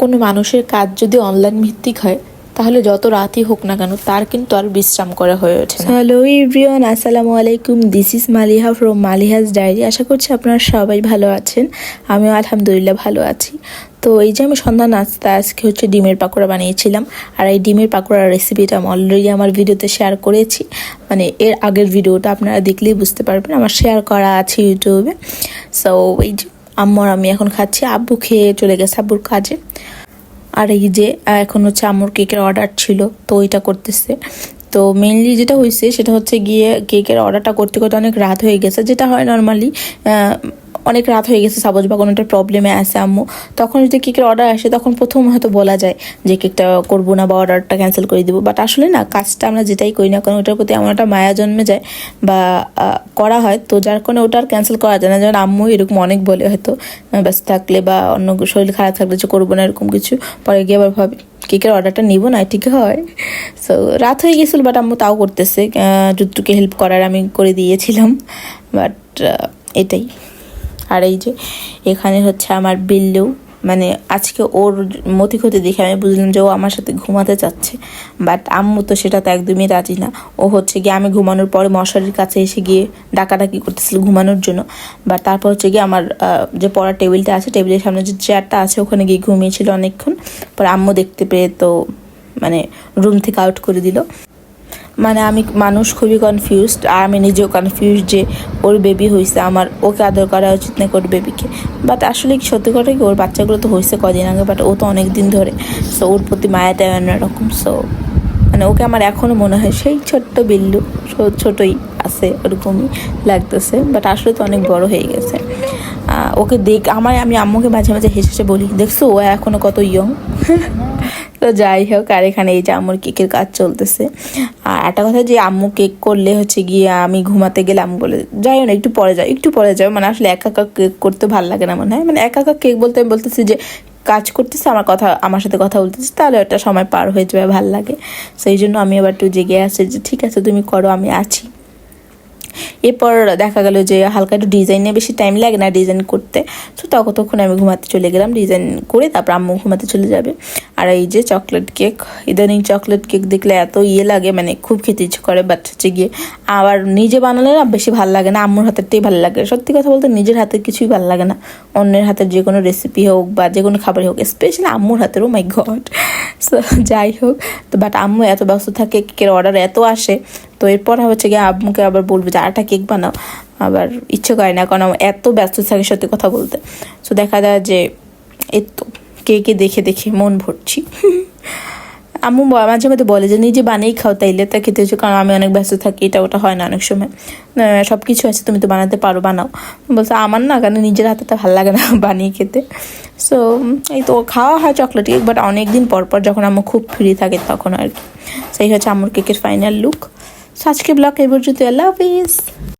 কোনো মানুষের কাজ যদি অনলাইন ভিত্তিক হয়, তাহলে যত রাতই হোক না কেন, তার কিন্তু আর বিশ্রাম করা হয়ে ওঠে হ্যালো এভরিওয়ান আসসালামু আলাইকুম this is Maliha from Maliha's diary আশা করছি আপনারা সবাই ভালো আছেন, আমিও আলহামদুলিল্লাহ ভালো আছি। তো এই যে আমি সন্ধ্যা নাস্তা, আজকে হচ্ছে ডিমের পাকোড়া বানিয়েছিলাম, আর এই ডিমের পাকোড়ার রেসিপিটা আমি অলরেডি আমার ভিডিওতে শেয়ার করেছি। মানে এর আগের ভিডিওটা আপনারা দেখলেই বুঝতে পারবেন, আমার শেয়ার করা আছে ইউটিউবে সো এই যে আম্মু আর আমি এখন খাচ্ছি। আব্বু খেয়ে চলে গেছে আব্বুর কাজে। আর এই যে, এখন হচ্ছে আম্মুর কেকের অর্ডার ছিল, তো ওইটা করতেছে। তো মেনলি যেটা হয়েছে সেটা হচ্ছে গিয়ে কেকের অর্ডারটা করতে করতে অনেক রাত হয়ে গেছে, যেটা হয় নর্মালি অনেক রাত হয়ে গেছে সাপোজ বা কোনো একটা প্রবলেমে আছে আম্মু, তখন যদি কেকের অর্ডার আসে, তখন প্রথম হয়তো বলা যায় যে কেকটা করব না বা অর্ডারটা ক্যান্সেল করে দিব। বাট আসলে না, কাজটা আমরা যেটাই করি না কারণ ওটার প্রতি এমন একটা মায়া জন্মে যায় বা করা হয়। তো যার কারণে ওটা আর ক্যান্সেল করা যায় না। যেমন আম্মু এরকম অনেক বলে হয়তো ব্যস্ত থাকলে বা অন্য শরীর খারাপ থাকলে যে করব না এরকম কিছু, পরে গিয়ে আবার ভাবি কেকের অর্ডারটা নিব না, ঠিক হয়? সো রাত হয়ে গেছিল বাট আম্মু তাও করতেছে। জুত্তুকে হেল্প করার আমি করে দিয়েছিলাম। বাট এটাই। আর এই যে এখানে হচ্ছে আমার বিল্লু। মানে আজকে ওর মতি ক্ষতি দেখে আমি বুঝলাম যে ও আমার সাথে ঘুমাতে চাচ্ছে। বাট আম্মু তো সেটা তো একদমই রাজি না। ও হচ্ছে গিয়ে আমি ঘুমানোর পরে মশারির কাছে এসে গিয়ে ডাকাডাকি করতেছিল ঘুমানোর জন্য। বাট তারপর হচ্ছে গিয়ে আমার যে পড়ার টেবিলটা আছে, টেবিলের সামনে যে চেয়ারটা আছে, ওখানে গিয়ে ঘুমিয়েছিল অনেকক্ষণ। পরে আম্মু দেখতে পেয়ে তো মানে রুম থেকে আউট করে দিল। মানে আমি মানুষ খুবই কনফিউজড আর আমি নিজেও কনফিউজ যে ওর বেবি হয়েছে আমার ওকে আদর করা উচিত না ওর বেবিকে বাট আসলে সত্যি কথা কি, ওর বাচ্চাগুলো তো হয়েছে কদিন আগে বাট ও তো অনেক দিন ধরে সো ওর প্রতি মায়াটা অন্যরকম সো মানে ওকে আমার এখনও মনে হয় সেই ছোট্ট বিল্লু ছোটই আছে, ওরকমই লাগতেছে বাট আসলে তো অনেক বড় হয়ে গেছে। ওকে দেখ, আমার আমি আম্মুকে মাঝে মাঝে হেসে হেসে বলি, দেখছ, ও এখনও কত ইয়ং তো যাই হোক, আর এখানে এই যে আম্মুর কেকের কাজ চলতেছে। আর একটা কথা, যে আম্মু কেক করলে হচ্ছে গিয়ে আমি ঘুমাতে গেলে আম্মু বলে, যাই না, একটু পরে যাও, একটু পরে যাও মানে আসলে একা একা কেক করতে ভালো লাগে না মনে হয়। মানে একা একা কেক বলতে আমি বলতেছি যে কাজ করতেছে, আমার কথা, আমার সাথে কথা বলতেছে, তাহলে একটা সময় পার হয়ে যাবে, ভালো লাগে। সেই জন্য আমি আবার একটু জেগে আছি যে, ঠিক আছে, তুমি করো, আমি আছি। এরপর দেখা গেল যে হালকা একটু ডিজাইনে বেশি টাইম লাগে না ডিজাইন করতে। তো তখন তখন আমি ঘুমাতে চলে গেলাম ডিজাইন করে তারপর আম্মু ঘুমাতে চলে যাবে। আর এই যে চকলেট কেক ইদানিং চকলেট কেক দেখলে এত ইয়ে লাগে মানে খুব খেতে ইচ্ছে করে হচ্ছে গিয়ে আবার নিজে বানালে না বেশি ভালো লাগে না, আম্মুর হাতেরটাই ভালো লাগে। সত্যি কথা বলতে নিজের হাতের কিছুই ভালো লাগে না। অন্যের হাতের যে কোনো রেসিপি হোক বা যে কোনো খাবারই হোক স্পেশালি আম্মুর হাতেরও মাই গড সো যাই হোক, তো বাট আম্মু এত ব্যস্ত থাকে, কেকের অর্ডার এত আসে, তো এরপর হচ্ছে গিয়ে আম্মুকে আবার বলব যে আরেকটা কেক বানাও। আবার ইচ্ছে করে না, কারণ এত ব্যস্ত থাকে সত্যি কথা বলতে। সো দেখা যায় যে এত কেকে দেখে দেখে মন ভরছি। আম্মু মাঝে মধ্যে বলে যে, নিজে বানিয়েই খাও তাইলে তা খেতে হচ্ছে, কারণ আমি অনেক ব্যস্ত থাকি, এটা ওটা হয় না অনেক সময়। সব কিছু আছে, তুমি তো বানাতে পারো, বানাও। বলছে, আমার না, কারণ নিজের হাতে তো ভালো লাগে না বানিয়ে খেতে। সো এই তো খাওয়া হয় চকলেট কেক বাট অনেক দিন পর পর যখন আম্মু খুব ফ্রি থাকে, তখন আর কি। সেই হচ্ছে আম্মুর কেকের ফাইনাল লুক আজকে ব্লগ এই পর্যন্ত আল্লাহ হাফিজ।